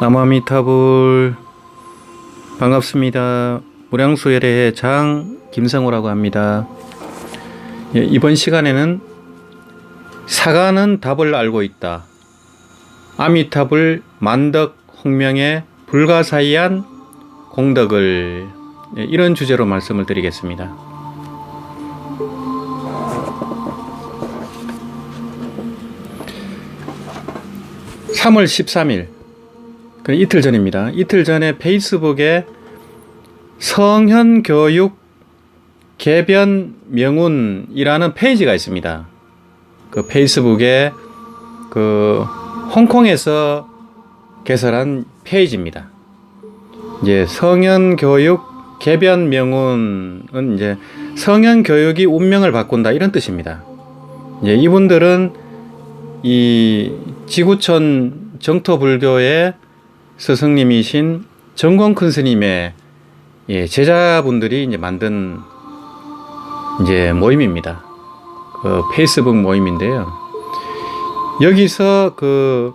나무아미타불 반갑습니다. 무량수열의 장 김성호라고 합니다. 예, 이번 시간에는 사과는 답을 알고 있다. 아미타불 만덕 홍명의 불가사의한 공덕을 예, 이런 주제로 말씀을 드리겠습니다. (3월 13일) 그 이틀 전입니다. 이틀 전에 페이스북에 성현교육 개변 명운이라는 페이지가 있습니다. 그 페이스북에 그 홍콩에서 개설한 페이지입니다. 이제 성현교육 개변 명운은 이제 성현 교육이 운명을 바꾼다 이런 뜻입니다. 이제 이분들은 이 지구촌 정토 불교의 스승님이신 정공 큰 스님의 예, 제자분들이 이제 만든 이제 모임입니다. 그 페이스북 모임인데요. 여기서 그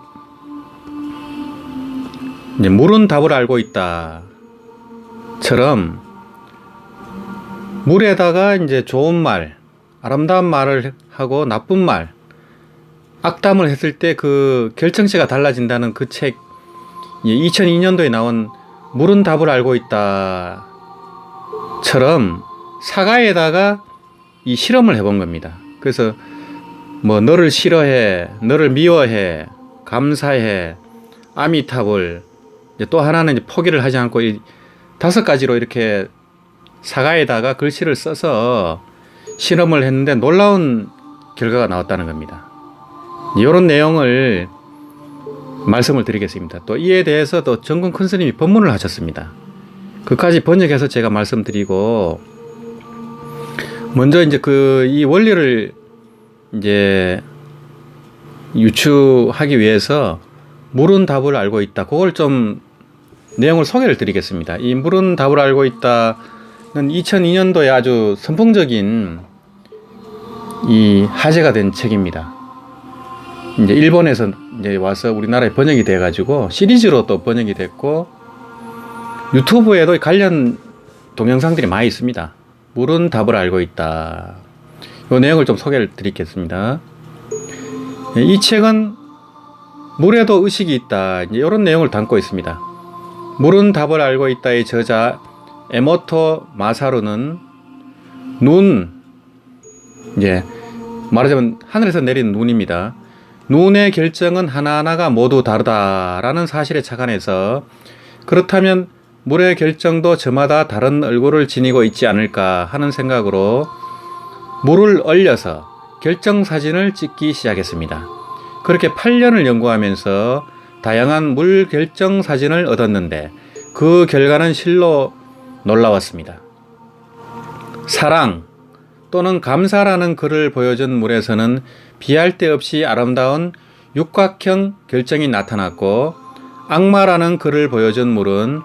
이제 물은 답을 알고 있다처럼 물에다가 이제 좋은 말, 아름다운 말을 하고 나쁜 말, 악담을 했을 때 그 결정체가 달라진다는 그 책, 2002년도에 나온 물은 답을 알고 있다 처럼 사과에다가 이 실험을 해본 겁니다. 그래서 뭐 너를 싫어해, 너를 미워해, 감사해, 아미타불, 또 하나는 이제 포기를 하지 않고 이 다섯 가지로 이렇게 사과에다가 글씨를 써서 실험을 했는데 놀라운 결과가 나왔다는 겁니다. 이런 내용을 말씀을 드리겠습니다. 또 이에 대해서 또 정근 큰 스님이 법문을 하셨습니다. 그까지 번역해서 제가 말씀드리고 먼저 이제 그 이 원리를 이제 유추하기 위해서 물은 답을 알고 있다. 그걸 좀 내용을 소개를 드리겠습니다. 이 물은 답을 알고 있다는 2002년도에 아주 선풍적인 이 화제가 된 책입니다. 이제 일본에서 이제 와서 우리나라에 번역이 돼 가지고 시리즈로 또 번역이 됐고 유튜브에도 관련 동영상들이 많이 있습니다. 물은 답을 알고 있다. 이 내용을 좀 소개를 드리겠습니다. 이 책은 물에도 의식이 있다. 이런 내용을 담고 있습니다. 물은 답을 알고 있다의 저자 에모토 마사루는 눈, 이제 말하자면 하늘에서 내린 눈입니다. 눈의 결정은 하나하나가 모두 다르다라는 사실에 착안해서 그렇다면 물의 결정도 저마다 다른 얼굴을 지니고 있지 않을까 하는 생각으로 물을 얼려서 결정 사진을 찍기 시작했습니다. 그렇게 8년을 연구하면서 다양한 물 결정 사진을 얻었는데 그 결과는 실로 놀라웠습니다. 사랑 또는 감사라는 글을 보여준 물에서는 비할 데 없이 아름다운 육각형 결정이 나타났고 악마라는 글을 보여준 물은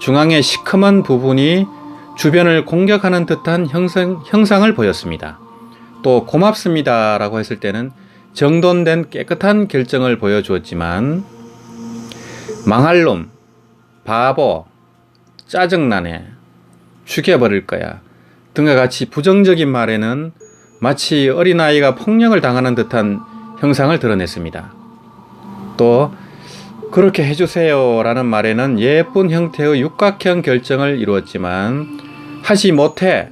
중앙의 시커먼 부분이 주변을 공격하는 듯한 형상, 형상을 보였습니다. 또 고맙습니다 라고 했을 때는 정돈된 깨끗한 결정을 보여주었지만 망할 놈, 바보, 짜증나네, 죽여버릴 거야 등과 같이 부정적인 말에는 마치 어린아이가 폭력을 당하는 듯한 형상을 드러냈습니다. 또 그렇게 해주세요 라는 말에는 예쁜 형태의 육각형 결정을 이루었지만 하지 못해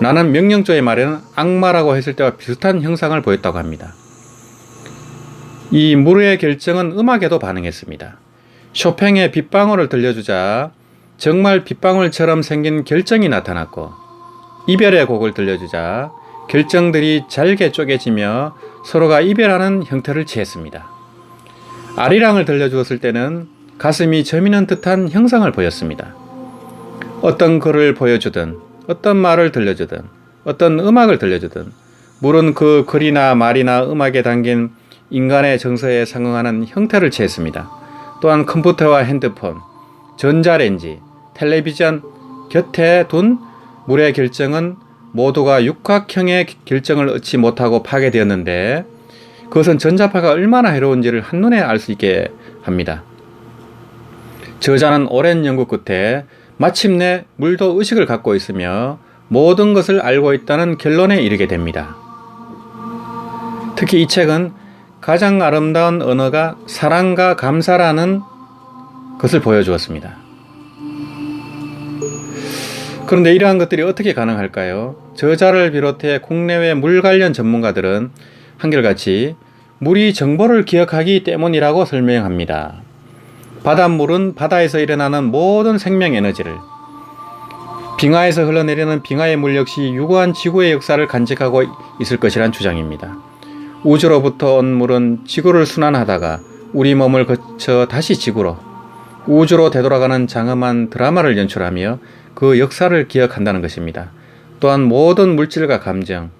나는 명령조의 말에는 악마라고 했을 때와 비슷한 형상을 보였다고 합니다. 이 물의 결정은 음악에도 반응했습니다. 쇼팽의 빗방울을 들려주자 정말 빗방울처럼 생긴 결정이 나타났고 이별의 곡을 들려주자 결정들이 잘게 쪼개지며 서로가 이별하는 형태를 취했습니다. 아리랑을 들려주었을 때는 가슴이 저미는 듯한 형상을 보였습니다. 어떤 글을 보여주든 어떤 말을 들려주든 어떤 음악을 들려주든 물은 그 글이나 말이나 음악에 담긴 인간의 정서에 상응하는 형태를 취했습니다. 또한 컴퓨터와 핸드폰, 전자레인지, 텔레비전 곁에 둔 물의 결정은 모두가 육각형의 결정을 얻지 못하고 파괴되었는데 그것은 전자파가 얼마나 해로운지를 한눈에 알 수 있게 합니다. 저자는 오랜 연구 끝에 마침내 물도 의식을 갖고 있으며 모든 것을 알고 있다는 결론에 이르게 됩니다. 특히 이 책은 가장 아름다운 언어가 사랑과 감사라는 것을 보여주었습니다. 그런데 이러한 것들이 어떻게 가능할까요? 저자를 비롯해 국내외 물 관련 전문가들은 한결같이 물이 정보를 기억하기 때문이라고 설명합니다. 바닷물은 바다에서 일어나는 모든 생명 에너지를 빙하에서 흘러내리는 빙하의 물 역시 유구한 지구의 역사를 간직하고 있을 것이란 주장입니다. 우주로부터 온 물은 지구를 순환하다가 우리 몸을 거쳐 다시 지구로 우주로 되돌아가는 장엄한 드라마를 연출하며 그 역사를 기억한다는 것입니다. 또한 모든 물질과 감정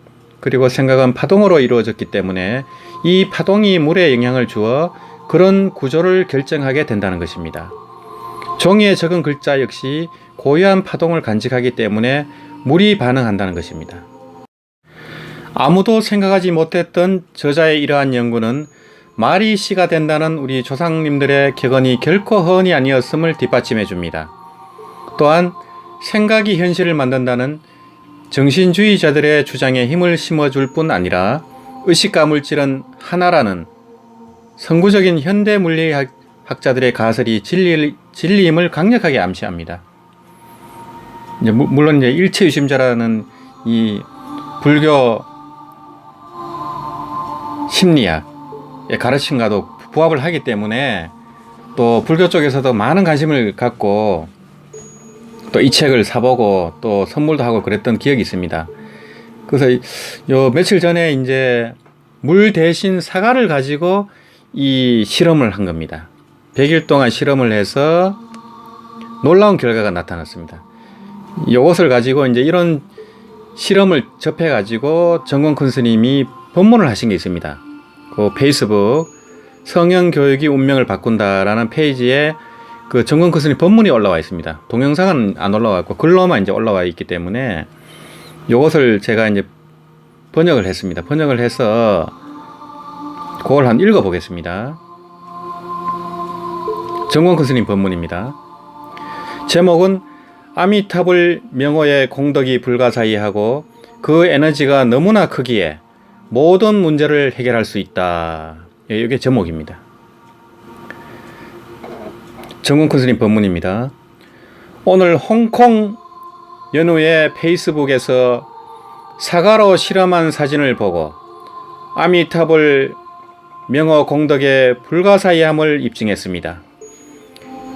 그리고 생각은 파동으로 이루어졌기 때문에 이 파동이 물에 영향을 주어 그런 구조를 결정하게 된다는 것입니다. 종이에 적은 글자 역시 고유한 파동을 간직하기 때문에 물이 반응한다는 것입니다. 아무도 생각하지 못했던 저자의 이러한 연구는 말이 씨가 된다는 우리 조상님들의 격언이 결코 허언이 아니었음을 뒷받침해 줍니다. 또한 생각이 현실을 만든다는 정신주의자들의 주장에 힘을 심어줄 뿐 아니라 의식과 물질은 하나라는 선구적인 현대 물리학자들의 가설이 진리, 진리임을 강력하게 암시합니다. 이제 무, 물론 이제 일체유심자라는 이 불교 심리학의 가르침과도 부합을 하기 때문에 또 불교 쪽에서도 많은 관심을 갖고 또 이 책을 사보고 또 선물도 하고 그랬던 기억이 있습니다. 그래서 요 며칠 전에 이제 물 대신 사과를 가지고 이 실험을 한 겁니다. 100일 동안 실험을 해서 놀라운 결과가 나타났습니다. 이것을 가지고 이제 이런 실험을 접해 가지고 정권 큰 스님이 법문을 하신 게 있습니다. 그 페이스북 성형 교육이 운명을 바꾼다라는 페이지에 그 정권 큰 스님 법문이 올라와 있습니다. 동영상은 안 올라와 있고 글로만 이제 올라와 있기 때문에 이것을 제가 이제 번역을 했습니다. 번역을 해서 그걸 한 읽어 보겠습니다. 정권 큰 스님 법문입니다. 제목은 아미타불 명호의 공덕이 불가사의하고 그 에너지가 너무나 크기에 모든 문제를 해결할 수 있다. 예, 이게 제목입니다. 정군 큰스님 법문입니다. 오늘 홍콩 연후에 페이스북에서 사과로 실험한 사진을 보고 아미타불 명호 공덕의 불가사의함을 입증했습니다.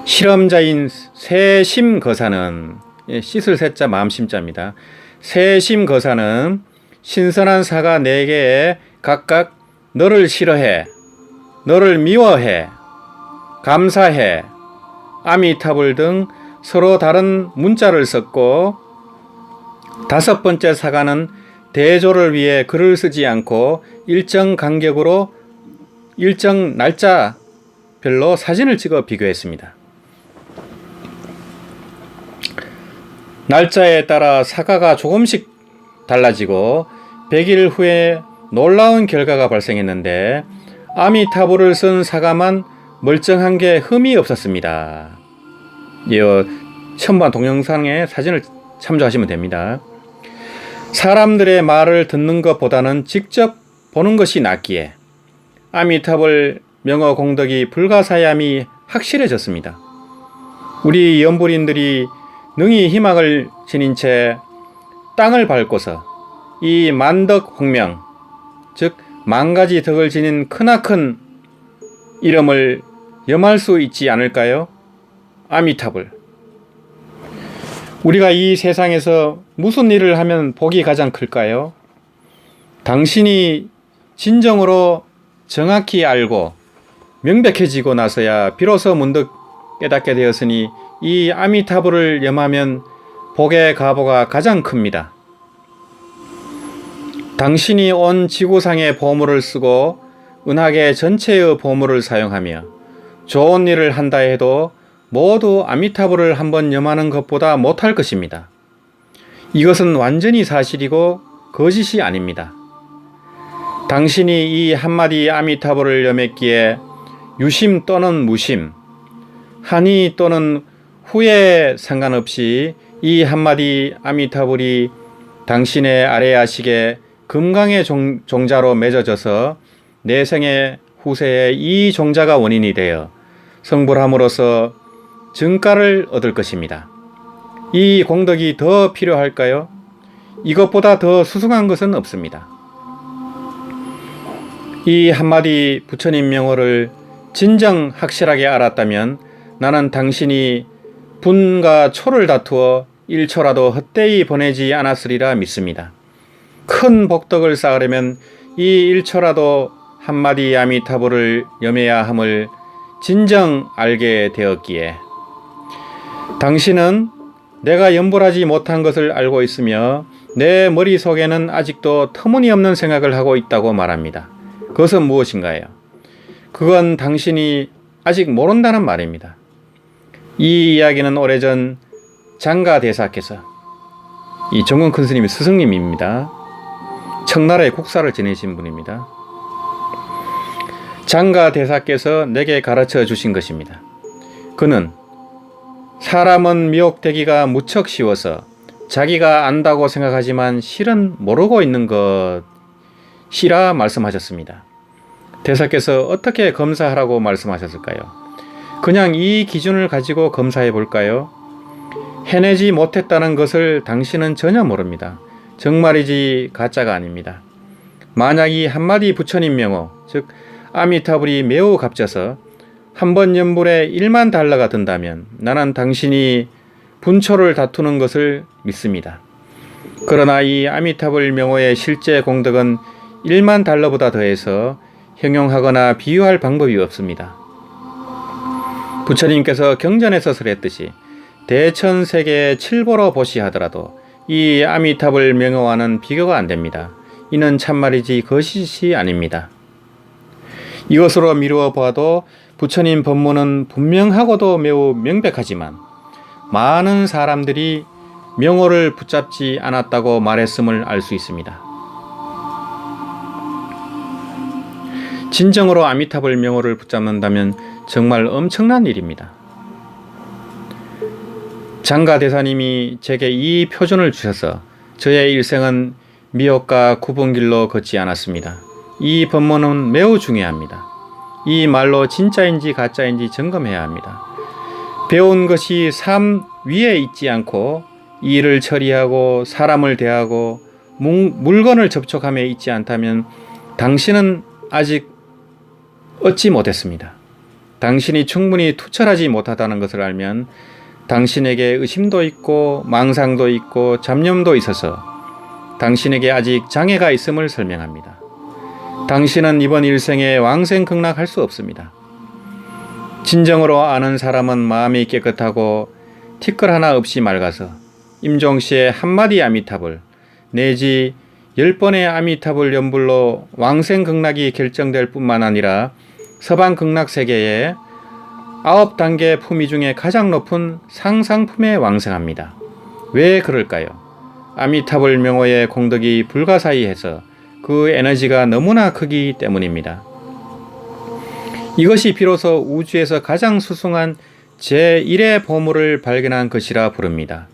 실험자인 세심 거사는 예, 씻을 새자 마음 심자입니다. 세심 거사는 신선한 사과 네 개에 각각 너를 싫어해, 너를 미워해, 감사해, 아미타불 등 서로 다른 문자를 썼고 다섯 번째 사과는 대조를 위해 글을 쓰지 않고 일정 간격으로 일정 날짜별로 사진을 찍어 비교했습니다. 날짜에 따라 사과가 조금씩 달라지고 100일 후에 놀라운 결과가 발생했는데 아미타불을 쓴 사과만 멀쩡한 게 흠이 없었습니다. 이 첨부한 동영상의 사진을 참조하시면 됩니다. 사람들의 말을 듣는 것보다는 직접 보는 것이 낫기에 아미타불 명어 공덕이 불가사야함이 확실해졌습니다. 우리 연불인들이 능히 희망을 지닌 채 땅을 밟고서 이 만덕 홍명, 즉 만 가지 덕을 지닌 크나큰 이름을 염할 수 있지 않을까요? 아미타불. 우리가 이 세상에서 무슨 일을 하면 복이 가장 클까요? 당신이 진정으로 정확히 알고 명백해지고 나서야 비로소 문득 깨닫게 되었으니 이 아미타불을 염하면 복의 가보가 가장 큽니다. 당신이 온 지구상의 보물을 쓰고 은하계 전체의 보물을 사용하며 좋은 일을 한다 해도 모두 아미타불을 한번 염하는 것보다 못할 것입니다. 이것은 완전히 사실이고 거짓이 아닙니다. 당신이 이 한마디 아미타불을 염했기에 유심 또는 무심, 한이 또는 후에 상관없이 이 한마디 아미타불이 당신의 아래아식에 금강의 종, 종자로 맺어져서 내 생의 후세에 이 종자가 원인이 되어 성불함으로써 증가를 얻을 것입니다. 이 공덕이 더 필요할까요? 이것보다 더 수승한 것은 없습니다. 이 한마디 부처님 명호를 진정 확실하게 알았다면 나는 당신이 분과 초를 다투어 1초라도 헛되이 보내지 않았으리라 믿습니다. 큰 복덕을 쌓으려면 이 1초라도 한마디 아미타불을 염해야 함을 진정 알게 되었기에 당신은 내가 연불하지 못한 것을 알고 있으며 내 머릿속에는 아직도 터무니없는 생각을 하고 있다고 말합니다. 그것은 무엇인가요? 그건 당신이 아직 모른다는 말입니다. 이 이야기는 오래전 장가 대사께서 이 정권 큰 스님이 스승님입니다. 청나라의 국사를 지내신 분입니다. 장가 대사께서 내게 가르쳐 주신 것입니다. 그는 사람은 미혹되기가 무척 쉬워서 자기가 안다고 생각하지만 실은 모르고 있는 것이라 말씀하셨습니다. 대사께서 어떻게 검사하라고 말씀하셨을까요? 그냥 이 기준을 가지고 검사해 볼까요? 해내지 못했다는 것을 당신은 전혀 모릅니다. 정말이지 가짜가 아닙니다. 만약 이 한마디 부처님 명호, 즉 아미타불이 매우 값져서 한 번 연불에 1만 달러가 든다면 나는 당신이 분초를 다투는 것을 믿습니다. 그러나 이 아미타불 명호의 실제 공덕은 1만 달러보다 더해서 형용하거나 비유할 방법이 없습니다. 부처님께서 경전에서 설 했듯이 대천 세계의 칠보로 보시하더라도 이 아미타불 명호와는 비교가 안 됩니다. 이는 참말이지 거짓이 아닙니다. 이것으로 미루어 보아도 부처님 법문은 분명하고도 매우 명백하지만 많은 사람들이 명호를 붙잡지 않았다고 말했음을 알 수 있습니다. 진정으로 아미타불 명호를 붙잡는다면 정말 엄청난 일입니다. 장가 대사님이 제게 이 표준을 주셔서 저의 일생은 미혹과 구분길로 걷지 않았습니다. 이 법문은 매우 중요합니다. 이 말로 진짜인지 가짜인지 점검해야 합니다. 배운 것이 삶 위에 있지 않고 일을 처리하고 사람을 대하고 물건을 접촉함에 있지 않다면 당신은 아직 얻지 못했습니다. 당신이 충분히 투철하지 못하다는 것을 알면 당신에게 의심도 있고 망상도 있고 잡념도 있어서 당신에게 아직 장애가 있음을 설명합니다. 당신은 이번 일생에 왕생극락할 수 없습니다. 진정으로 아는 사람은 마음이 깨끗하고 티끌 하나 없이 맑아서 임종시의 한마디 아미탑을 내지 열 번의 아미탑을 연불로 왕생극락이 결정될 뿐만 아니라 서방 극락 세계에 아홉 단계 품위 중에 가장 높은 상상품에 왕생합니다. 왜 그럴까요? 아미타불 명호의 공덕이 불가사의해서 그 에너지가 너무나 크기 때문입니다. 이것이 비로소 우주에서 가장 수승한 제1의 보물을 발견한 것이라 부릅니다.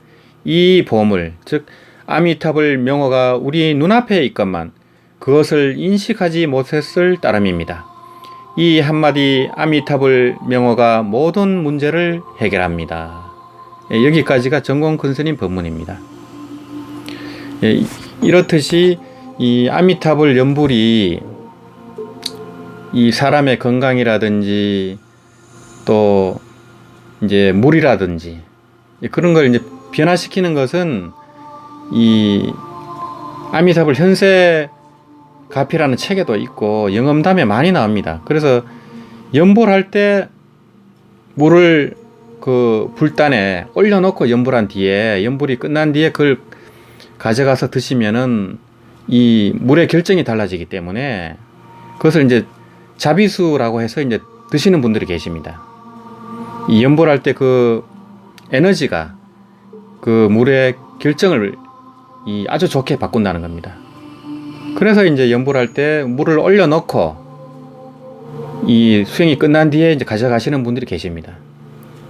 이 보물, 즉 아미타불 명호가 우리 눈앞에 있건만 그것을 인식하지 못했을 따름입니다. 이 한마디 아미타불 명호가 모든 문제를 해결합니다. 예, 여기까지가 정공 근스님 법문입니다. 예, 이렇듯이 이 아미타불 연불이 이 사람의 건강이라든지 또 이제 물이라든지 그런 걸 이제 변화시키는 것은 이 아미타불 현세 가피라는 책에도 있고 영험담에 많이 나옵니다. 그래서 연불할 때 물을 그 불단에 올려놓고 연불한 뒤에 연불이 끝난 뒤에 그걸 가져가서 드시면은 이 물의 결정이 달라지기 때문에 그것을 이제 자비수라고 해서 이제 드시는 분들이 계십니다. 이 연불할 때 그 에너지가 그 물의 결정을 이 아주 좋게 바꾼다는 겁니다. 그래서 이제 연불할 때 물을 올려놓고 이 수행이 끝난 뒤에 이제 가져가시는 분들이 계십니다.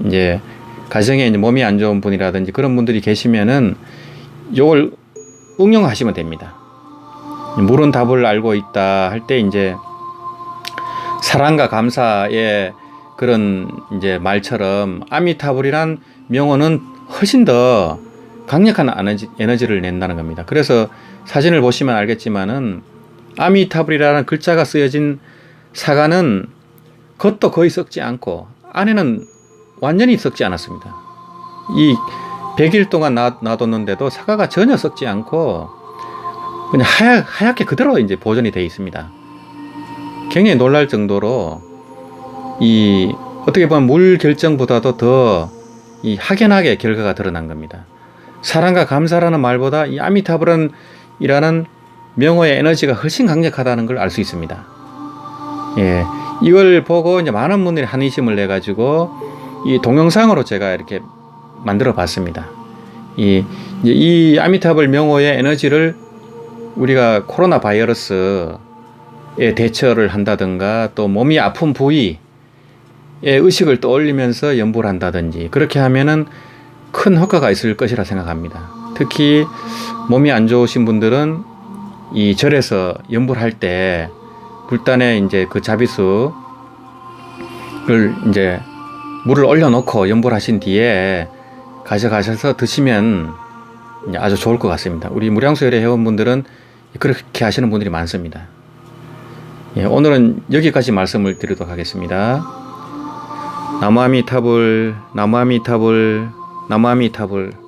이제 가정에 이제 몸이 안 좋은 분이라든지 그런 분들이 계시면은 요걸 응용하시면 됩니다. 물은 답을 알고 있다 할 때 이제 사랑과 감사의 그런 이제 말처럼 아미타불이란 명언은 훨씬 더 강력한 에너지, 에너지를 낸다는 겁니다. 그래서 사진을 보시면 알겠지만은 아미타불이라는 글자가 쓰여진 사과는 겉도 거의 썩지 않고 안에는 완전히 썩지 않았습니다. 이 100일 동안 놔, 놔뒀는데도 사과가 전혀 썩지 않고 그냥 하얗, 하얗게 그대로 이제 보존이 되어 있습니다. 굉장히 놀랄 정도로 이 어떻게 보면 물 결정보다도 더 이 확연하게 결과가 드러난 겁니다. 사랑과 감사라는 말보다 이 아미타불은 이라는 명호의 에너지가 훨씬 강력하다는 걸 알 수 있습니다. 예, 이걸 보고 이제 많은 분들이 한의심을 내 가지고 이 동영상으로 제가 이렇게 만들어 봤습니다. 이, 이 아미타불 명호의 에너지를 우리가 코로나 바이러스에 대처를 한다든가 또 몸이 아픈 부위에 의식을 떠올리면서 연보를 한다든지 그렇게 하면은 큰 효과가 있을 것이라 생각합니다. 특히 몸이 안 좋으신 분들은 이 절에서 연보를 할 때 불단에 이제 그 자비수를 이제 물을 올려놓고 연보를 하신 뒤에 가져가셔서 드시면 아주 좋을 것 같습니다. 우리 무량수열의 회원분들은 그렇게 하시는 분들이 많습니다. 예, 오늘은 여기까지 말씀을 드리도록 하겠습니다. 나무아미타불, 나무아미타불, 나무아미타불.